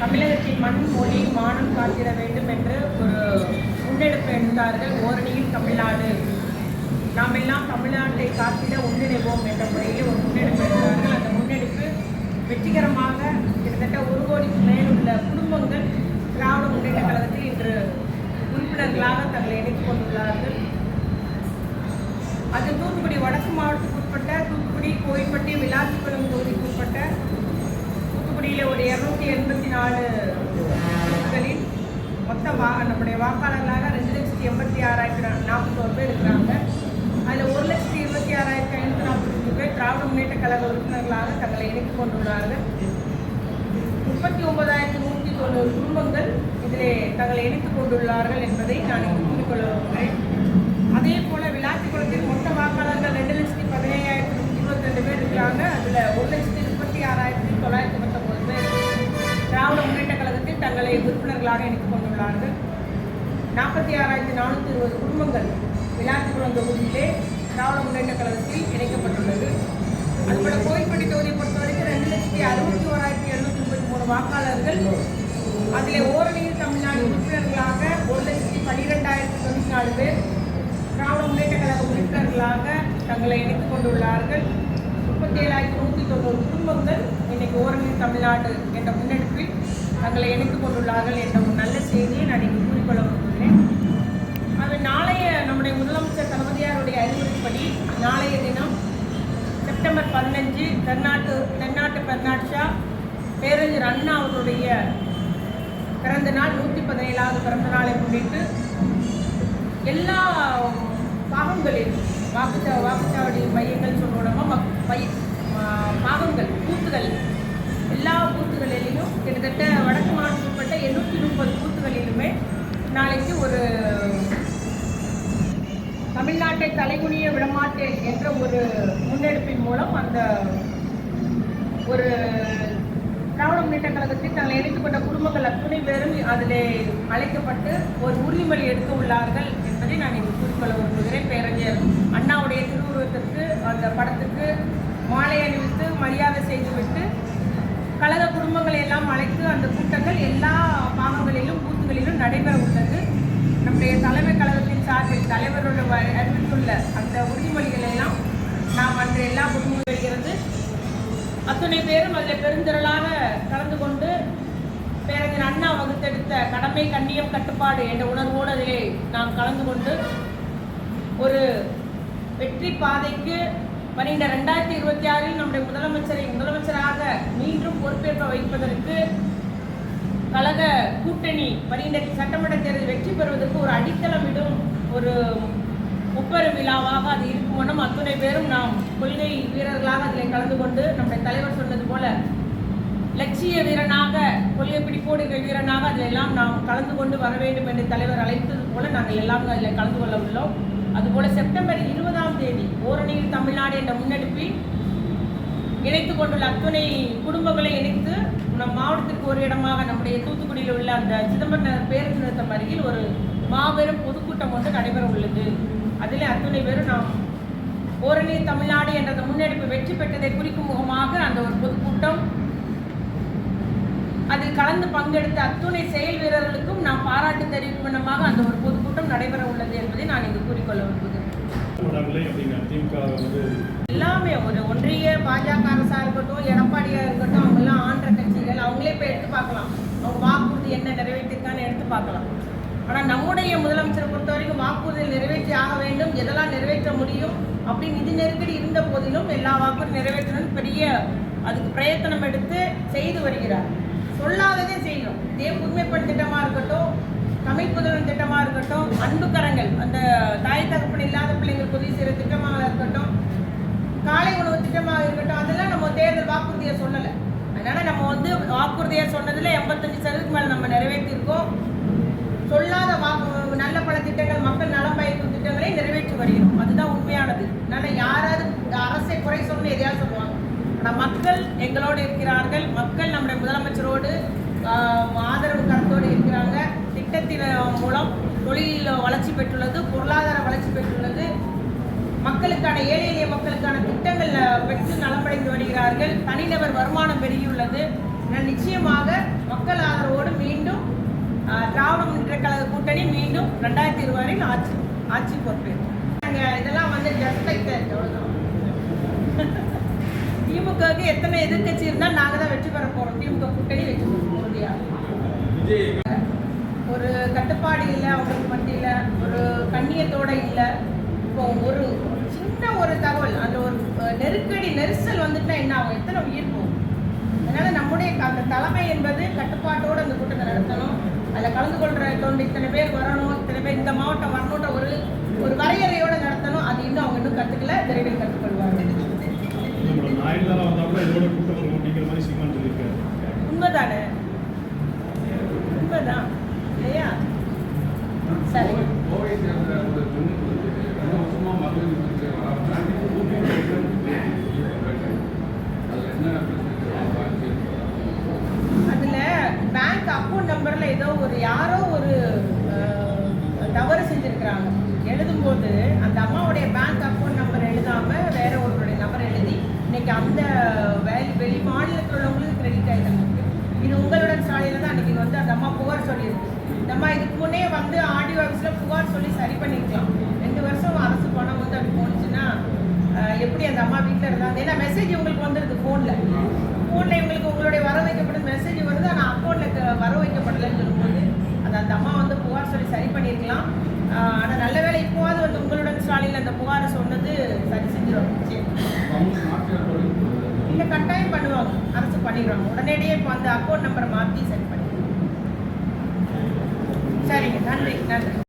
தமிழகத்தின் மண்மொழி மானம் காத்திட வேண்டும் என்று ஒரு முன்னெடுப்பு எடுத்தார்கள் ஓரணியில் தமிழ்நாடு. நாம் எல்லாம் தமிழ்நாட்டை காத்திட ஒன்றிணைவோம் என்ற முறையில் ஒரு முன்னெடுப்பு எடுத்தார்கள். அந்த முன்னெடுப்பு வெற்றிகரமாக கிட்டத்தட்ட ஒரு கோடிக்கு மேல் உள்ள குடும்பங்கள் திராவிட முன்னேற்ற கழகத்தில் இன்று உறுப்பினர்களாக தங்களை இணைத்துக் கொண்டுள்ளார்கள். அது தூத்துக்குடி வடக்கு மாவட்டத்துக்கு உட்பட்ட தூத்துக்குடி கோயில்பட்டி விளாத்திக்குளம் தொகுதிக்கு உட்பட்ட தூத்துக்குடியில் ஒரு நாலு மொத்த வா நம்முடைய வாக்காளர்களாக ரெண்டு லட்சத்தி எண்பத்தி ஆறாயிரத்தி நாற்பத்தோரு பேர் இருக்கிறாங்க. அதில் ஒரு லட்சத்தி இருபத்தி ஆறாயிரத்தி ஐநூற்றி நாற்பத்தஞ்சு பேர் திராவிட முன்னேற்ற கழக உறுப்பினர்களாக தங்களை இணைத்துக் கொண்டுள்ளார்கள். முப்பத்தி ஒன்பதாயிரத்தி நூற்றி தொண்ணூறு குடும்பங்கள் இதிலே தங்களை இணைத்துக் கொண்டுள்ளார்கள் என்பதை நான் இங்கு கூறிக்கொள்ள விரும்புகிறேன். அதே போல விளாத்திக்குளத்தில் மொத்தமாக இணைத்துக் நாற்பத்தி ஆறாயிரத்தி நானூற்றி இருபது குடும்பங்கள் விளாத்திக்குளம் தொகுதியிலே திராவிட முன்னேற்ற கழகத்தில் இணைக்கப்பட்டுள்ளது. அதுபோல கோயில்பட்டி தொகுதியை பொறுத்த வரைக்கும் ரெண்டு லட்சத்தி அறுபத்தி ஓராயிரத்தி எழுநூத்தி முப்பத்தி மூணு வாக்காளர்கள். அதில் ஓரணியில் தமிழ்நாடு உறுப்பினர்களாக ஒரு லட்சத்தி பன்னிரெண்டாயிரத்தி தொண்ணூற்றி நாலு பேர் திராவிட முன்னேற்ற கழக உறுப்பினர்களாக தங்களை இணைத்துக் கொண்டுள்ளார்கள். முப்பத்தி ஏழாயிரத்தி நூற்றி தொண்ணூறு குடும்பங்கள் இன்னைக்கு ஓரணியில் தமிழ்நாடு என்ற முன்னெடுப்பில் தங்களை இணைத்துக் கொண்டுள்ளார்கள் என்ற ஒரு நல்ல செய்தியை நான் இங்கு கூறிக்கொள்ள விரும்புகிறேன். அது நாளைய நம்முடைய முதலமைச்சர் தளபதியாருடைய அறிவுறுப்படி நாளைய தினம் செப்டம்பர் பதினஞ்சு தென்னாட்டு தென்னாட்டு பெர்னாட்ஷா பேரறிஞர் அண்ணா அவருடைய பிறந்த நாள் நூற்றி பதினேழாவது பிறந்த நாளை முன்னிட்டு எல்லா பாகங்களில் வாக்குச்சா வாக்குச்சாவடி மையங்கள் சொல்லணுமா மக் பாகங்கள் பூத்துகள் எல்லா பூத்துகளிலையும் கிட்டத்தட்ட ஒரு தமிழ்நாட்டை தலைகுனிய விடமாட்டேன் என்ற ஒரு முன்னெடுப்பின் மூலம் அந்த ஒரு திராவிட முன்னேற்ற கழகத்தில் தங்களை இணைத்துக் கொண்ட குடும்பங்கள் அத்துணை பேரும் அதில் அழைக்கப்பட்டு ஒரு உறுதிமொழி எடுக்க உள்ளார்கள் என்பதை நான் இங்கு கூறிக்கொள்ள விரும்புகிறேன். பேரறிஞர் அண்ணாவுடைய திருவுருவத்திற்கு அந்த படத்துக்கு மாலை அணிவித்து மரியாதை செய்துவிட்டு கழக குடும்பங்களை எல்லாம் அழைத்து அந்த கூட்டங்கள் எல்லா பாகங்களிலும் பூத்துகளிலும் நடைபெற உள்ளது. நம்முடைய தலைமை கழகத்தின் சார்பில் தலைவரோட அறிவித்துள்ள அந்த உறுதிமொழிகளை எல்லாம் நாம் அன்று எல்லா குடும்பங்களும் அத்துணை பேரும் அதில் பெருந்திரளாக கலந்து கொண்டு பேரறிஞர் அண்ணா வகுத்தெடுத்த கடமை கண்ணியம் கட்டுப்பாடு என்ற உணர்வோடு அதிலே நாம் கலந்து கொண்டு ஒரு வெற்றி பாதைக்கு வருகின்ற ரெண்டாயிரத்தி இருபத்தி ஆறில் நம்முடைய முதலமைச்சரை முதலமைச்சராக மீண்டும் பொறுப்பேற்க வைப்பதற்கு கழக கூட்டணி வருகின்ற சட்டமன்ற தேர்தல் வெற்றி பெறுவதற்கு ஒரு அடித்தளமிடும் ஒரு முப்பெரும் விழாவாக அது இருக்கும் அத்துணை பேரும் நாம் கொள்கை வீரர்களாக அதில் கலந்து கொண்டு நம்முடைய தலைவர் சொன்னது போல லட்சிய வீரனாக கொள்கை பிடிப்போடுகள் வீரனாக அதில் எல்லாம் நாம் கலந்து கொண்டு வர வேண்டும் என்று தலைவர் அழைத்தது போல நாங்கள் எல்லாம் அதில் கலந்து கொள்ள உள்ளோம். அதுபோல செப்டம்பர் இருபதாம் தேதி ஓரணியில் தமிழ்நாடு என்ற முன்னெடுப்பில் இணைத்துக் கொண்டுள்ள அத்துணை குடும்பங்களை இணைத்து நம் மாவட்டத்திற்கு ஒரு இடமாக நம்முடைய தூத்துக்குடியில் உள்ள அந்த சிதம்பரம் நகர் பேருந்து நிறுத்தம் அருகில் ஒரு மாபெரும் பொதுக்கூட்டம் ஒன்று நடைபெற உள்ளது. அதில் அத்துணை பேரும் நாம் ஓரணி தமிழ்நாடு என்ற அந்த முன்னெடுப்பு வெற்றி பெற்றதை குறிக்கும் முகமாக அந்த ஒரு பொதுக்கூட்டம் அதில் கலந்து பங்கெடுத்த அத்துணை செயல் வீரர்களுக்கும் நாம் பாராட்டு தெரிவிக்கும் வண்ணமாக அந்த ஒரு பொதுக்கூட்டம் நடைபெற உள்ளது என்பதை நான் இங்கு கூறிக்கொள்ள விரும்புகிறேன். வந்து எல்லாமே ஒரு ஒன்றிய பாஜக அரசா இருக்கட்டும் எடப்பாடியா இருக்கட்டும் அவங்கெல்லாம் பார்க்கலாம். அவங்க வாக்குறுதி என்ன நிறைவேற்றிருக்கான்னு எடுத்து பார்க்கலாம். ஆனால் நம்முடைய முதலமைச்சரை பொறுத்த வரைக்கும் வாக்குறுதிகள் நிறைவேற்றி ஆக வேண்டும். எதெல்லாம் நிறைவேற்ற முடியும் அப்படி நிதி நெருக்கடி இருந்த போதிலும் எல்லா வாக்குறுதி நிறைவேற்றணும் பெரிய அதுக்கு பிரயத்தனம் எடுத்து செய்து வருகிறார். சொல்லாததே செய்யணும் இதே புதுமைப்பண் திட்டமாக இருக்கட்டும் தமிழ் புதல்வன் திட்டமாக இருக்கட்டும் அன்பு கரங்கள் அந்த தாய் தகப்பன் இல்லாத பிள்ளைங்களுக்கு உதவி செய்கிற திட்டமாக இருக்கட்டும் காலை உணவு திட்டமாக இருக்கட்டும் அதெல்லாம் நம்ம தேர்தல் வாக்குறுதியை சொல்லலை. அதனால நம்ம வந்து வாக்குறுதியாக சொன்னதுல எண்பத்தஞ்சு சதவீதத்துக்கு மேலே நம்ம நிறைவேற்றியிருக்கோம் சொல்லாத வாக்கு நல்ல பல திட்டங்கள் மக்கள் நலம் பயக்கும் திட்டங்களை நிறைவேற்றி வருகிறோம் அதுதான் உண்மையானது. அதனால் யாராவது அரசை குறை சொன்னு எதையாவது சொல்லுவாங்க. ஆனால் மக்கள் எங்களோடு இருக்கிறார்கள். மக்கள் நம்முடைய முதலமைச்சரோடு ஆஹ், ஆதரவு கருத்தோடு இருக்கிறாங்க. திட்டத்தின் மூலம் தொழிலில் வளர்ச்சி பெற்றுள்ளது. பொருளாதார வளர்ச்சி மக்களுக்கான ஏழை எளிய மக்களுக்கான திட்டங்கள் பெற்று நலமடைந்து வருகிறார்கள். தனிநபர் வருமானம் பெருகியுள்ளது. நிச்சயமாக மக்கள் ஆதரவோடு மீண்டும் திராமணம்ன்ற கழக கூட்டணி மீண்டும் ரெண்டாயிரத்தி இருபது ஆட்சி ஆட்சி பொறுப்பேற்று. நாங்கள் இதெல்லாம் வந்து ஜஸ்ட் லைக் திமுகவுக்கு எத்தனை எதிர்க்கட்சி இருந்தால் நாங்கள் தான் வெற்றி பெற போகிறோம் திமுக கூட்டணி வெற்றி பெற உறுதியா? ஒரு கட்டுப்பாடு இல்லை அவங்களுக்கு மத்தியில். ஒரு கண்ணியத்தோடு இல்லை. இப்போ ஒரு சின்ன ஒரு தகவல் அந்த ஒரு நெருக்கடி நெரிசல் வந்துட்டுனா என்ன ஆகும்? எத்தனை உயிர் போகும்? அதனால நம்முடைய அந்த தலைமை என்பது கட்டுப்பாட்டோடு அந்த கூட்டத்தை நடத்தணும். அதில் கலந்து கொள்கிற தொண்டு இத்தனை பேர் வரணும் இத்தனை பேர் இந்த மாவட்டம் வரணுன்ற ஒரு ஒரு வரையறையோடு நடத்தணும். அது இன்னும் அவங்க இன்னும் கற்றுக்கல விரைவில் கற்றுக்கொள்வார்கள் நம்மளோட அக்கௌண்ட் ஏதோ ஒரு யாரோ ஒரு தவறு செஞ்சுருக்கிறாங்க. எழுதும்போது அந்த அம்மாவுடைய பேங்க் அக்கௌண்ட் நம்பர் எழுதாமல் வேற ஒருவருடைய நம்பர் எழுதி இன்னைக்கு அந்த வெளி வெளி மாநிலத்தில் உள்ளவங்களுக்கு கிரெடிட் ஆகிட்டாங்க இது உங்களுடன் சாலையில் தான் அன்றைக்கி வந்து அந்த அம்மா புகார் சொல்லியிருக்கு. இந்த அம்மா இதுக்கு முன்னே வந்து ஆடியோ ஆஃபீஸில் புகார் சொல்லி சரி பண்ணிக்கலாம் ரெண்டு வருஷம் அரசு பணம் வந்து அப்படி போணுச்சுன்னா எப்படி அந்த அம்மா வீட்டில் இருந்தாங்க ஏன்னா மெசேஜ் உங்களுக்கு வந்துருது ஃபோனில் ஃபோனில் வர வைக்கப்படலைன்னு சொல்லும்போது அது அந்த அம்மா வந்து புகார் சொல்லி சரி பண்ணியிருக்கலாம். ஆனால் நல்ல வேளை இப்போவாது வந்து உங்களுடன் ஸ்டாலின் அந்த புகாரை சொன்னது சரி செஞ்சிடும். இல்லை கட்டாயம் பண்ணுவாங்க. அரசு பண்ணிடுவாங்க. உடனடியே இப்போ அந்த அக்கௌண்ட் நம்பரை மாற்றி சரி பண்ணிடுவாங்க. சரிங்க. நன்றி. நன்றி.